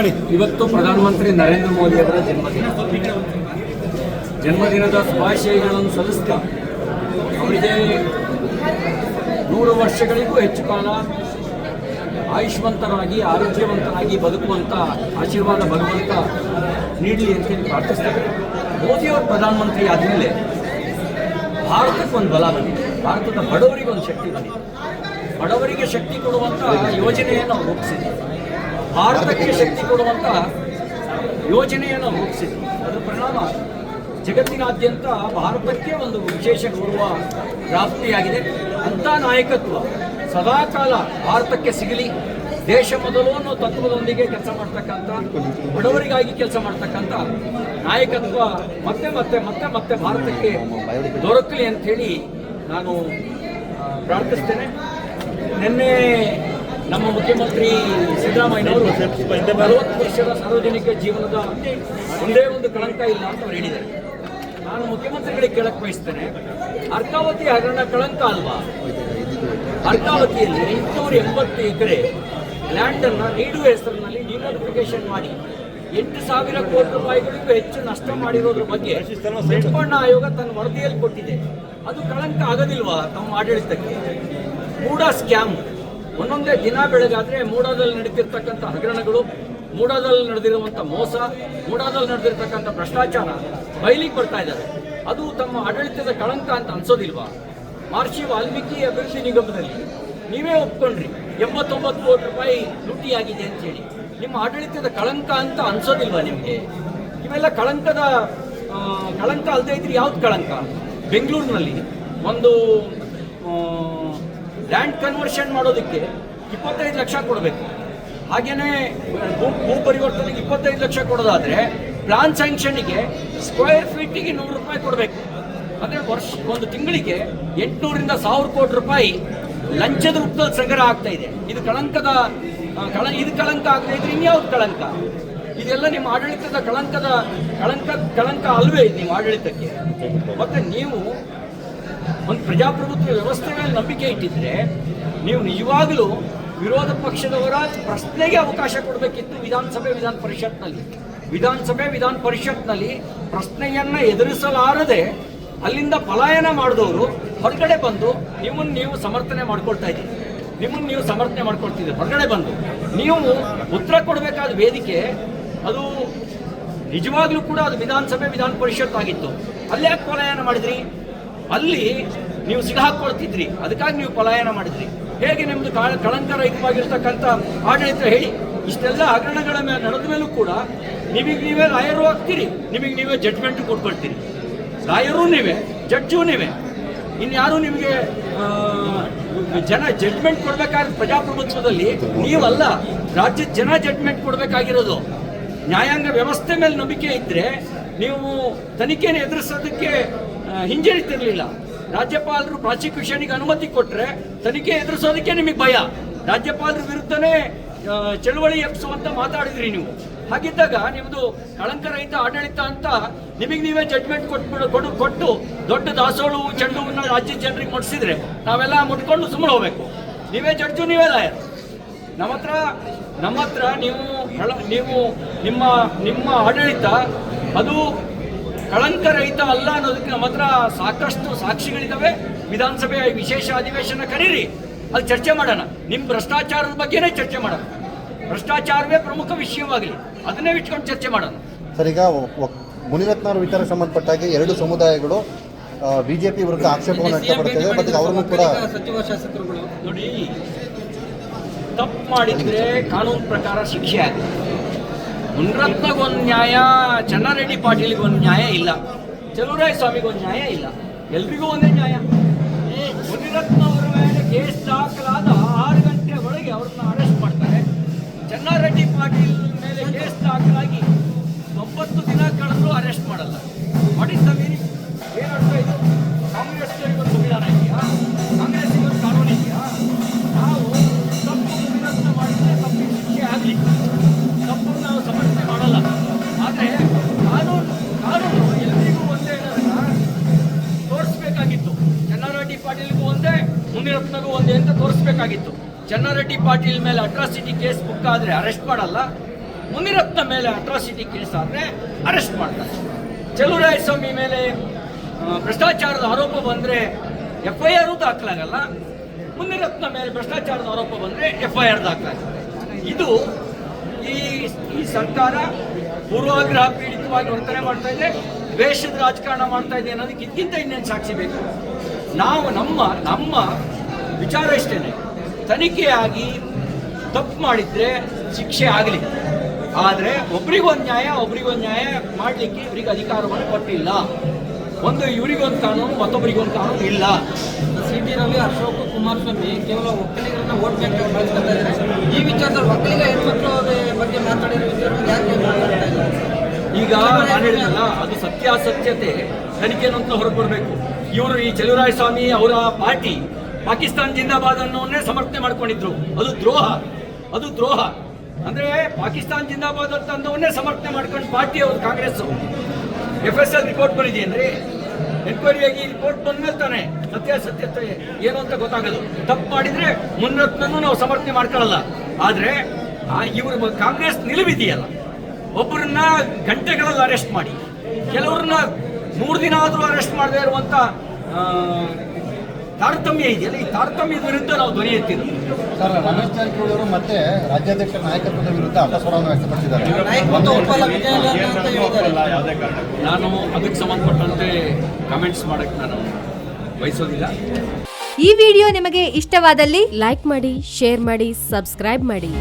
ಹೇಳಿ ಇವತ್ತು ಪ್ರಧಾನಮಂತ್ರಿ ನರೇಂದ್ರ ಮೋದಿ ಅವರ ಜನ್ಮದಿನ. ಜನ್ಮದಿನದ ಶುಭಾಶಯಗಳನ್ನು ಸಲ್ಲಿಸ್ತಾ ಅವರಿಗೆ ನೂರು ವರ್ಷಗಳಿಗೂ ಹೆಚ್ಚು ಕಾಲ ಆಯುಷ್ಮಂತರಾಗಿ, ಆರೋಗ್ಯವಂತರಾಗಿ ಬದುಕುವಂಥ ಆಶೀರ್ವಾದ ಭಗವಂತ ನೀಡಲಿ ಅಂತ ಹೇಳಿ ಪ್ರಾರ್ಥಿಸ್ತೇವೆ ಮೋದಿಯವರು ಪ್ರಧಾನಮಂತ್ರಿ ಆದಮೇಲೆ ಭಾರತಕ್ಕೆ ಒಂದು ಬಲ ಬಂದಿದೆ. ಭಾರತದ ಬಡವರಿಗೆ ಒಂದು ಶಕ್ತಿ ಬಂದಿದೆ. ಬಡವರಿಗೆ ಶಕ್ತಿ ಕೊಡುವಂಥ ಯೋಜನೆಯನ್ನು ಅವರು ರೂಪಿಸಿದೆ ಭಾರತಕ್ಕೆ ಶಕ್ತಿ ಕೊಡುವಂಥ ಯೋಜನೆಯನ್ನು ರೂಪಿಸಿದೆ. ಅದರ ಪರಿಣಾಮ ಜಗತ್ತಿನಾದ್ಯಂತ ಭಾರತಕ್ಕೆ ಒಂದು ವಿಶೇಷ ಗೌರವ ಪ್ರಾಪ್ತಿಯಾಗಿದೆ ಅಂಥ ನಾಯಕತ್ವ ಸದಾಕಾಲ ಭಾರತಕ್ಕೆ ಸಿಗಲಿ. ದೇಶ ಮೊದಲು ಅನ್ನೋ ತತ್ವದೊಂದಿಗೆ ಕೆಲಸ ಮಾಡ್ತಕ್ಕಂಥ ಬಡವರಿಗಾಗಿ ಕೆಲಸ ಮಾಡ್ತಕ್ಕಂಥ ನಾಯಕತ್ವ ಮತ್ತೆ ಮತ್ತೆ ಮತ್ತೆ ಮತ್ತೆ ಭಾರತಕ್ಕೆ ದೊರಕಲಿ ಅಂಥೇಳಿ ನಾನು ಆ, ಪ್ರಾರ್ಥಿಸ್ತೇನೆ. ನಿನ್ನೆ ನಮ್ಮ ಮುಖ್ಯಮಂತ್ರಿ ಸಿದ್ದರಾಮಯ್ಯನವರು ನಲವತ್ತು ವರ್ಷದ ಸಾರ್ವಜನಿಕ ಜೀವನದ ಒಂದೇ ಒಂದು ಕಳಂಕ ಇಲ್ಲ ಅಂತ ಅವ್ರು ಹೇಳಿದ್ದಾರೆ. ನಾನು ಮುಖ್ಯಮಂತ್ರಿಗಳಿಗೆ ಕೇಳಕ್ ಬಯಸ್ತೇನೆ, ಅರ್ಕಾವತಿ ಹಗರಣ ಕಳಂಕ ಅಲ್ವಾ? ಅರ್ಕಾವತಿಯಲ್ಲಿ ಎಂಟುನೂರ ಎಂಬತ್ತು ಎಕರೆ ಲ್ಯಾಂಡ್ ಅನ್ನ ನೀಡುವ ಹೆಸರಿನಲ್ಲಿ ಡಿನೋಟಿಫಿಕೇಶನ್ ಮಾಡಿ, ಎಂಟು ಸಾವಿರ ಕೋಟಿ ರೂಪಾಯಿಗಳಿಗೂ ಹೆಚ್ಚು ನಷ್ಟ ಮಾಡಿರೋದ್ರ ಬಗ್ಗೆ ಬೆಳ್ಪಣ್ಣ ಆಯೋಗ ತನ್ನ ವರದಿಯಲ್ಲಿ ಕೊಟ್ಟಿದೆ. ಅದು ಕಳಂಕ ಆಗೋದಿಲ್ವಾ ತಮ್ಮ ಆಡಳಿತಕ್ಕೆ? ಕೂಡ ಸ್ಕ್ಯಾಮ್ ಒಂದೊಂದೇ ದಿನ ಬೆಳಗಾದ್ರೆ ಮೂಡಾದಲ್ಲಿ ನಡೀತಿರ್ತಕ್ಕಂಥ ಹಗರಣಗಳು, ಮೂಡಾದಲ್ಲಿ ನಡೆದಿರುವಂಥ ಮೋಸ, ಮೂಡಾದಲ್ಲಿ ನಡೆದಿರ್ತಕ್ಕಂಥ ಭ್ರಷ್ಟಾಚಾರ ಬಯಲಿಗೆ ಬರ್ತಾ ಇದ್ದಾರೆ ಅದು ತಮ್ಮ ಆಡಳಿತದ ಕಳಂಕ ಅಂತ ಅನ್ಸೋದಿಲ್ವಾ? ಮಹರ್ಷಿ ವಾಲ್ಮೀಕಿ ಅಭಿವೃದ್ಧಿ ನಿಗಮದಲ್ಲಿ ನೀವೇ ಒಪ್ಕೊಂಡ್ರಿ, ಎಂಬತ್ತೊಂಬತ್ತು ಕೋಟಿ ರೂಪಾಯಿ ಲೂಟಿಯಾಗಿದೆ ಅಂತ ಹೇಳಿ. ನಿಮ್ಮ ಆಡಳಿತದ ಕಳಂಕ ಅಂತ ಅನ್ಸೋದಿಲ್ವಾ ನಿಮಗೆ? ಇವೆಲ್ಲ ಕಳಂಕದ ಕಳಂಕ ಅಲ್ಲದೆ ಇದ್ರೆ ಯಾವ್ದು ಕಳಂಕ? ಬೆಂಗಳೂರಿನಲ್ಲಿ ಒಂದು ಲ್ಯಾಂಡ್ ಕನ್ವರ್ಷನ್ ಮಾಡೋದಕ್ಕೆ ಇಪ್ಪತ್ತೈದು ಲಕ್ಷ ಕೊಡಬೇಕು. ಹಾಗೇನೆ ಭೂ ಪರಿವರ್ತನೆಗೆ ಇಪ್ಪತ್ತೈದು ಲಕ್ಷ ಕೊಡೋದಾದ್ರೆ ಪ್ಲಾನ್ ಸ್ಯಾಂಕ್ಷನ್ಗೆ ಸ್ಕ್ವೇರ್ ಫೀಟಿಗೆ ನೂರು ರೂಪಾಯಿ ಕೊಡಬೇಕು. ಅಂದರೆ ವರ್ಷ, ಒಂದು ತಿಂಗಳಿಗೆ ಎಂಟುನೂರಿಂದ ಸಾವಿರ ಕೋಟಿ ರೂಪಾಯಿ ಲಂಚದ ರೂಪದಲ್ಲಿ ಸಂಗ್ರಹ ಆಗ್ತಾ ಇದೆ. ಇದು ಕಳಂಕದ ಕಳ, ಇದು ಕಳಂಕ ಆಗ್ತಾ ಇದ್ರೆ ಇನ್ಯಾವ್ದು ಕಳಂಕ? ಇದೆಲ್ಲ ನಿಮ್ಮ ಆಡಳಿತದ ಕಳಂಕದ, ಕಳಂಕ ಕಳಂಕ ಅಲ್ವೇ ನಿಮ್ಮ ಆಡಳಿತಕ್ಕೆ. ಮತ್ತೆ ನೀವು ಒಂದು ಪ್ರಜಾಪ್ರಭುತ್ವ ವ್ಯವಸ್ಥೆ ಮೇಲೆ ನಂಬಿಕೆ ಇಟ್ಟಿದ್ರೆ ನೀವು ನಿಜವಾಗಲೂ ವಿರೋಧ ಪಕ್ಷದವರ ಪ್ರಶ್ನೆಗೆ ಅವಕಾಶ ಕೊಡಬೇಕಿತ್ತು ವಿಧಾನಸಭೆ ವಿಧಾನ ಪರಿಷತ್ನಲ್ಲಿ. ವಿಧಾನಸಭೆ ವಿಧಾನ ಪರಿಷತ್ನಲ್ಲಿ ಪ್ರಶ್ನೆಯನ್ನ ಎದುರಿಸಲಾರದೆ ಅಲ್ಲಿಂದ ಪಲಾಯನ ಮಾಡಿದವರು ಹೊರಗಡೆ ಬಂದು ನಿಮ್ಮನ್ನು ನೀವು ಸಮರ್ಥನೆ ಮಾಡ್ಕೊಳ್ತಾ ಇದ್ದೀರಿ. ನಿಮ್ಮನ್ನು ನೀವು ಸಮರ್ಥನೆ ಮಾಡ್ಕೊಳ್ತಿದ್ದೀರಿ. ಹೊರಗಡೆ ಬಂದು ನೀವು ಉತ್ತರ ಕೊಡಬೇಕಾದ ವೇದಿಕೆ ಅದು ನಿಜವಾಗ್ಲೂ ಕೂಡ ಅದು ವಿಧಾನಸಭೆ ವಿಧಾನ ಪರಿಷತ್ ಆಗಿತ್ತು. ಅಲ್ಲಿ ಪಲಾಯನ ಮಾಡಿದ್ರಿ? ಅಲ್ಲಿ ನೀವು ಸಿಗಾಕೊಳ್ತಿದ್ರಿ ಅದಕ್ಕಾಗಿ ನೀವು ಪಲಾಯನ ಮಾಡಿದ್ರಿ. ಹೇಗೆ ನಿಮ್ದು ಕಳಂಕ ರಹಿತವಾಗಿರ್ತಕ್ಕಂಥ ಆಡಳಿತ ಹೇಳಿ, ಇಷ್ಟೆಲ್ಲ ಹಗರಣಗಳ ಮೇಲೆ ನಡೆದ ಮೇಲೂ ಕೂಡ ನಿಮಗೆ ನೀವೇ ಲಾಯರು ಆಗ್ತೀರಿ. ನಿಮಗೆ ನೀವೇ ಜಡ್ಜ್ಮೆಂಟ್ ಕೊಟ್ಕೊಳ್ತೀರಿ. ಲಾಯರು ನೀವೇ ಜಡ್ಜು ನೀವೇ. ಇನ್ಯಾರು ನಿಮಗೆ ಜನ ಜಡ್ಜ್ಮೆಂಟ್ ಕೊಡ್ಬೇಕಾದ್ರೆ ಪ್ರಜಾಪ್ರಭುತ್ವದಲ್ಲಿ ನೀವಲ್ಲ, ರಾಜ್ಯದ ಜನ ಜಡ್ಜ್ಮೆಂಟ್ ಕೊಡಬೇಕಾಗಿರೋದು. ನ್ಯಾಯಾಂಗ ವ್ಯವಸ್ಥೆ ಮೇಲೆ ನಂಬಿಕೆ ಇದ್ದರೆ ನೀವು ತನಿಖೆಯನ್ನು ಎದುರಿಸೋದಕ್ಕೆ ಹಿಂಜರಿತಿರ್ಲಿಲ್ಲ. ರಾಜ್ಯಪಾಲರು ಪ್ರಾಸಿಕ್ಯೂಷನ್ಗೆ ಅನುಮತಿ ಕೊಟ್ಟರೆ ತನಿಖೆ ಎದುರಿಸೋದಕ್ಕೆ ನಿಮಗೆ ಭಯ. ರಾಜ್ಯಪಾಲರ ವಿರುದ್ಧನೇ ಚಳುವಳಿ ಎಬ್ಸುವಂತ ಮಾತಾಡಿದ್ರಿ ನೀವು. ಹಾಗಿದ್ದಾಗ ನಿಮ್ಮದು ಕಳಂಕರಹಿತ ಆಡಳಿತ ಅಂತ ನಿಮಗೆ ನೀವೇ ಜಡ್ಮೆಂಟ್ ಕೊಟ್ಬಿಡು, ಕೊಡು, ಕೊಟ್ಟು ದೊಡ್ಡ ದಾಸೋಳು ಚೆಂಡುವನ್ನ ರಾಜ್ಯ ಜನರಿಗೆ ಮುಟ್ಟಿಸಿದ್ರೆ ನಾವೆಲ್ಲ ಮುಟ್ಕೊಂಡು ಸುಮ್ಮನೆ ಹೋಗ್ಬೇಕು. ನೀವೇ ಜಡ್ಜು ನೀವೇ ಲಾಯರ್ ನಮ್ಮ ಹತ್ರ ನಮ್ಮ ಹತ್ರ ನೀವು ನೀವು ನಿಮ್ಮ ನಿಮ್ಮ ಆಡಳಿತ ಅದು ಕಳಂಕರಹಿತ ಅಲ್ಲ ಅನ್ನೋದಕ್ಕೆ ನಮ್ಮ ಹತ್ರ ಸಾಕಷ್ಟು ಸಾಕ್ಷಿಗಳಿದ್ದಾವೆ ವಿಧಾನಸಭೆ ವಿಶೇಷ ಅಧಿವೇಶನ ಕರೀರಿ. ಅಲ್ಲಿ ಚರ್ಚೆ ಮಾಡೋಣ. ನಿಮ್ಮ ಭ್ರಷ್ಟಾಚಾರದ ಬಗ್ಗೆನೇ ಚರ್ಚೆ ಮಾಡೋಣ. ಭ್ರಷ್ಟಾಚಾರವೇ ಪ್ರಮುಖ ವಿಷಯವಾಗಲಿ. ಅದನ್ನೇ ಇಟ್ಕೊಂಡು ಚರ್ಚೆ ಮಾಡೋಣ. ಸರ್ ಈಗ ಮುನಿರತ್ನ ವಿಚಾರ ಸಂಬಂಧಪಟ್ಟಾಗಿ ಎರಡು ಸಮುದಾಯಗಳು ಬಿಜೆಪಿ ವಿರುದ್ಧ ಆಕ್ಷೇಪವನ್ನು ವ್ಯಕ್ತಪಡುತ್ತಿದೆ ಮತ್ತು ಅವರನ್ನು ಕೂಡ ಸಚಿವ ಶಾಸಕರುಗಳು ನೋಡಿ ತಪ್ಪು ಮಾಡಿದ್ರೆ ಕಾನೂನು ಪ್ರಕಾರ ಶಿಕ್ಷೆ ಆಗುತ್ತೆ ಮುನ್ರತ್ನಗೊಂದು ನ್ಯಾಯ ಚೆನ್ನಾರೆಡ್ಡಿ ಪಾಟೀಲಿಗೊಂದು ನ್ಯಾಯ ಇಲ್ಲ. ಚಲುವರಾಯ ಸ್ವಾಮಿಗೊಂದು ನ್ಯಾಯ ಇಲ್ಲ. ಎಲ್ರಿಗೂ ಒಂದೇ ನ್ಯಾಯ. ಮುನಿರತ್ನ ಮುನಿರತ್ನಗೂ ಒಂದೇ ಅಂತ ತೋರಿಸ್ಬೇಕಾಗಿತ್ತು. ಚನ್ನಾರೆಡ್ಡಿ ಪಾಟೀಲ್ ಮೇಲೆ ಅಟ್ರಾಸಿಟಿ ಕೇಸ್ ಬುಕ್ ಆದರೆ ಅರೆಸ್ಟ್ ಮಾಡಲ್ಲ. ಮುನಿರತ್ನ ಮೇಲೆ ಅಟ್ರಾಸಿಟಿ ಕೇಸ್ ಆದರೆ ಅರೆಸ್ಟ್ ಮಾಡ್ತಾರೆ. ಸ್ವಾಮಿ ಮೇಲೆ ಭ್ರಷ್ಟಾಚಾರದ ಆರೋಪ ಬಂದರೆ ಎಫ್ ಐ ಆರು ದಾಖಲಾಗಲ್ಲ. ಮುನಿರತ್ನ ಮೇಲೆ ಭ್ರಷ್ಟಾಚಾರದ ಆರೋಪ ಬಂದರೆ ಎಫ್ ಐ ಆರ್ ದಾಖಲಾಗುತ್ತೆ. ಇದು ಈ ಈ ಸರ್ಕಾರ ಪೂರ್ವಾಗ್ರಹ ಪೀಡಿತವಾಗಿ ವರ್ತನೆ ಮಾಡ್ತಾ ಇದೆ, ದ್ವೇಷದ ರಾಜಕಾರಣ ಮಾಡ್ತಾ ಇದೆ ಅನ್ನೋದಕ್ಕೆ ಇದಕ್ಕಿಂತ ಇನ್ನೇನು ಸಾಕ್ಷಿ ಬೇಕು? ನಾವು ನಮ್ಮ ನಮ್ಮ ವಿಚಾರ ಇಷ್ಟೇನೆ. ತನಿಖೆಯಾಗಿ ತಪ್ಪು ಮಾಡಿದ್ರೆ ಶಿಕ್ಷೆ ಆಗಲಿ. ಆದರೆ ಒಬ್ರಿಗೊಂದು ನ್ಯಾಯ ಒಬ್ರಿಗೊಂದು ನ್ಯಾಯ ಮಾಡಲಿಕ್ಕೆ ಇವರಿಗೆ ಅಧಿಕಾರವನ್ನು ಕೊಟ್ಟಿಲ್ಲ. ಒಂದು ಇವರಿಗೊಂದು ಕಾನೂನು ಮತ್ತೊಬ್ಬರಿಗೊಂದು ಕಾನೂನು ಇಲ್ಲ. ಸಿ ಟಿ ರವಿ ಅಶೋಕ್ ಕುಮಾರಸ್ವಾಮಿ ಕೇವಲ ಒಕ್ಕಲಿಗರನ್ನ ಓಟ್ ಬ್ಯಾಂಕ್ ಬಳಸ್ಕೊತಾ ಇದ್ದಾರೆ. ಈ ವಿಚಾರದಲ್ಲಿ ಒಕ್ಕಲಿಗ ಹೆಣ್ಮಕ್ಳ ಬಗ್ಗೆ ಮಾತಾಡಿರೋ ಯಾಕೆ ಮಾತಾಡ್ತಾ ಇಲ್ಲ? ಈಗ ನಾನು ಹೇಳಿದ್ನಲ್ಲ ಅದು ಸತ್ಯಾಸತ್ಯತೆ. ಹೊರಗೆ ಹೊರಬರಬೇಕು ಇವರು ಈ ಚಲುವರಾಯ ಸ್ವಾಮಿ ಅವರ ಪಾರ್ಟಿ ಪಾಕಿಸ್ತಾನ್ ಜಿಂದಾಬಾದ್ ಅನ್ನೋನ್ನೇ ಸಮರ್ಥನೆ ಮಾಡ್ಕೊಂಡಿದ್ರು. ಅದು ದ್ರೋಹ. ಅದು ದ್ರೋಹ. ಅಂದ್ರೆ ಪಾಕಿಸ್ತಾನ್ ಜಿಂದಾಬಾದ್ ಅಂತ ಅಂದವನ್ನೇ ಸಮರ್ಥನೆ ಮಾಡ್ಕೊಂಡು ಪಾರ್ಟಿ ಅವರು Congress F S L report ಬಂದಿದೆಯೇನ್ರಿ enquiry ಆಗಿ ರಿಪೋರ್ಟ್ ಬಂದ್ಮೇಲೆ ತಾನೆ ಸತ್ಯ ಸತ್ಯತೆ ಏನು ಅಂತ ಗೊತ್ತಾಗೋದು ತಪ್ಪು ಮಾಡಿದ್ರೆ ಮುನ್ನತ್ನೂ ನಾವು ಸಮರ್ಥನೆ ಮಾಡ್ಕೊಳ್ಳಲ್ಲ. ಆದ್ರೆ ಇವರು ಕಾಂಗ್ರೆಸ್ ನಿಲುವಿದೆಯಲ್ಲ. ಒಬ್ಬರನ್ನ ಗಂಟೆಗಳಲ್ಲಿ ಅರೆಸ್ಟ್ ಮಾಡಿ. ಕೆಲವ್ರನ್ನ ಮೂರು ದಿನ ಆದರೂ ಅರೆಸ್ಟ್ ಮಾಡದೇ ಇರುವಂತ ಆ, ತಾರತಮ್ಯ ಇದೆಯಲ್ಲ? ಈ ತಾರತಮ್ಯದ ವಿರುದ್ಧ ನಾವು ಧ್ವನಿ ಎತ್ತಿದ್ವಿ. ಸರ್ ರಮೇಶ್ ಜಾರಕಿಹೊಳಿ ಅವರು ಮತ್ತೆ ರಾಜ್ಯಾಧ್ಯಕ್ಷ ನಾಯಕತ್ವದ ವಿರುದ್ಧ ಅಪಸ್ವರವನ್ನು ವ್ಯಕ್ತಪಡಿಸಿದ್ದಾರೆ. ನಾನು ಅದಕ್ಕೆ ಸಂಬಂಧಪಟ್ಟಂತೆ ಕಮೆಂಟ್ಸ್ ಮಾಡಕ್ಕೆ ನಾನು ಬಯಸೋದಿಲ್ಲ. ಈ ವಿಡಿಯೋ ನಿಮಗೆ ಇಷ್ಟವಾದಲ್ಲಿ ಲೈಕ್ ಮಾಡಿ ಶೇರ್ ಮಾಡಿ ಸಬ್ಸ್ಕ್ರೈಬ್ ಮಾಡಿ.